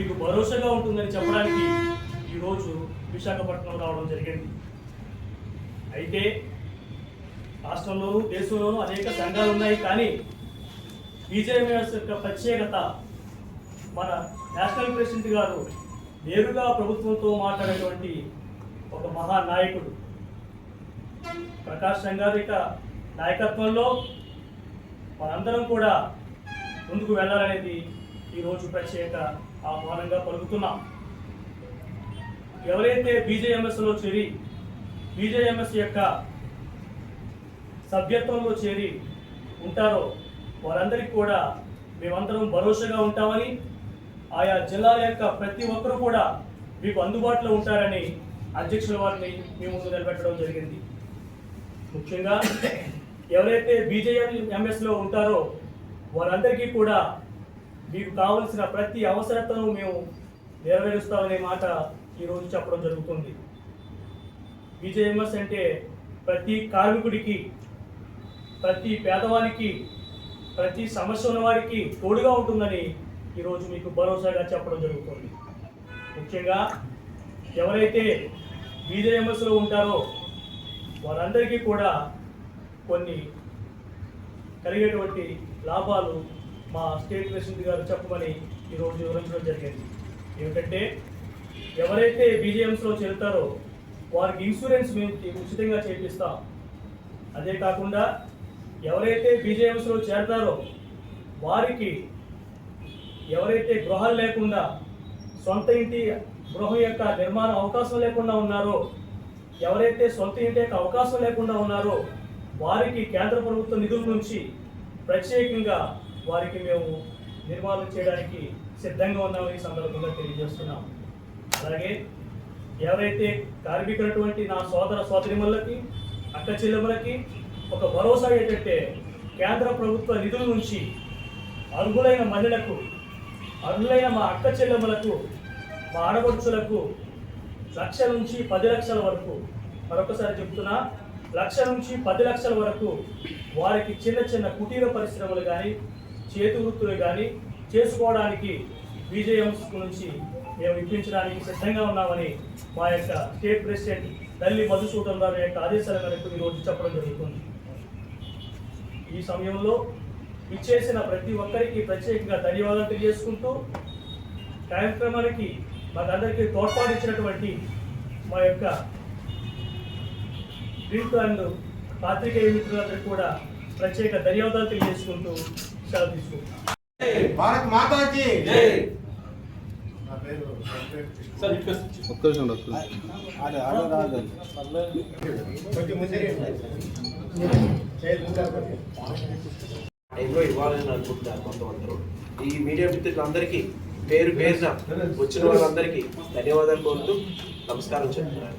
మీకు భరోసాగా ఉంటుందని చెప్పడానికి ఈరోజు విశాఖపట్నం రావడం జరిగింది. అయితే రాష్ట్రంలోనూ దేశంలోనూ అనేక సంఘాలు ఉన్నాయి కానీ బీజేఎంఎస్ యొక్క ప్రత్యేకత మన నేషనల్ ప్రెసిడెంట్ గారు నేరుగా ప్రభుత్వంతో మాట్లాడేటువంటి ఒక మహానాయకుడు. ప్రకాష్ సంగారిక నాయకత్వంలో మనందరం కూడా ముందుకు వెళ్ళాలనేది ఈరోజు ప్రత్యేక ఆహ్వానంగా పలుకుతున్నాం. ఎవరైతే బీజేఎంఎస్లో చేరి బీజేఎంఎస్ యొక్క సభ్యత్వంలో చేరి ఉంటారో వారందరికీ కూడా మేమందరం భరోసాగా ఉంటామని ఆయా జిల్లాల యొక్క ప్రతి ఒక్కరూ కూడా మీకు అందుబాటులో ఉంటారని అధ్యక్షుల వారిని మీ ముందు నిలబెట్టడం జరిగింది. ముఖ్యంగా ఎవరైతే బీజేఎం ఎంఎస్లో ఉంటారో వారందరికీ కూడా మీకు కావలసిన ప్రతి అవసరతను మేము నెరవేరుస్తామనే మాట ఈరోజు చెప్పడం జరుగుతుంది. బీజేఎంఎస్ అంటే ప్రతి కార్మికుడికి ప్రతి పేదవానికి ప్రతి సమస్య ఉన్న వారికి తోడుగా ఉంటుందని ఈరోజు మీకు భరోసాగా చెప్పడం జరుగుతుంది. ముఖ్యంగా ఎవరైతే బీజేఎంఎస్లో ఉంటారో వారందరికీ కూడా కొన్ని కలిగేటువంటి లాభాలు మా స్టేట్ ప్రెసిడెంట్ గారు చెప్పమని ఈరోజు వివరించడం జరిగింది. ఏమిటంటే ఎవరైతే బీజేఎంస్లో చేరుతారో వారికి ఇన్సూరెన్స్ మేము ఉచితంగా చేపిస్తాం. అదే కాకుండా ఎవరైతే బీజేఎంస్లో చేరతారో వారికి ఎవరైతే గృహాలు లేకుండా సొంత ఇంటి గృహం యొక్క నిర్మాణ అవకాశం లేకుండా ఉన్నారో ఎవరైతే సొంత ఇంటి యొక్క అవకాశం లేకుండా ఉన్నారో వారికి కేంద్ర ప్రభుత్వ నిధుల నుంచి ప్రత్యేకంగా వారికి మేము నిర్మాణం చేయడానికి సిద్ధంగా ఉన్నామని సందర్భంగా తెలియజేస్తున్నాం. అలాగే ఎవరైతే కార్మికులటువంటి నా సోదర సోదరిమల్లకి అక్క చెల్లెములకి ఒక భరోసా ఏంటంటే కేంద్ర ప్రభుత్వ నిధుల నుంచి అర్హులైన మహిళలకు అర్హులైన మా అక్క చెల్లెములకు మా ఆడపడుచులకు లక్ష నుంచి పది లక్షల వరకు మరొకసారి చెప్తున్నా లక్ష నుంచి పది లక్షల వరకు వారికి చిన్న చిన్న కుటీర పరిశ్రమలు కానీ చేతి వృత్తులు కానీ చేసుకోవడానికి బీజేఎంస్ నుంచి మేము ఇప్పించడానికి సిద్ధంగా ఉన్నామని మా యొక్క స్టేట్ ప్రెసిడెంట్ తల్లి మధుసూదన్ గారి యొక్క ఆదేశాల మేరకు ఈరోజు చెప్పడం జరుగుతుంది. ఈ సమయంలో ఇచ్చేసిన ప్రతి ఒక్కరికి ప్రత్యేకంగా ధన్యవాదాలు తెలియజేసుకుంటూ కార్యక్రమానికి మాకందరికీ తోడ్పాటు ఇచ్చినటువంటి మా యొక్క ప్రింట్ అండ్ పాత్రికేయ మిత్రులందరికీ కూడా ప్రత్యేక ధన్యవాదాలు తెలియజేసుకుంటూ భారత్ మాతా కీ జై ఒక్క నిమిషం ఉండు, ఒక్క నిమిషం. కొంచెం ముందే టైంలో ఇవ్వాలని అనుకుంటున్నారు కొంతమంది ఈ మీడియా మిత్రులందరికీ పేరు పేరున వచ్చిన వాళ్ళందరికీ ధన్యవాదాలు కోరుతూ నమస్కారం చెప్తున్నాను.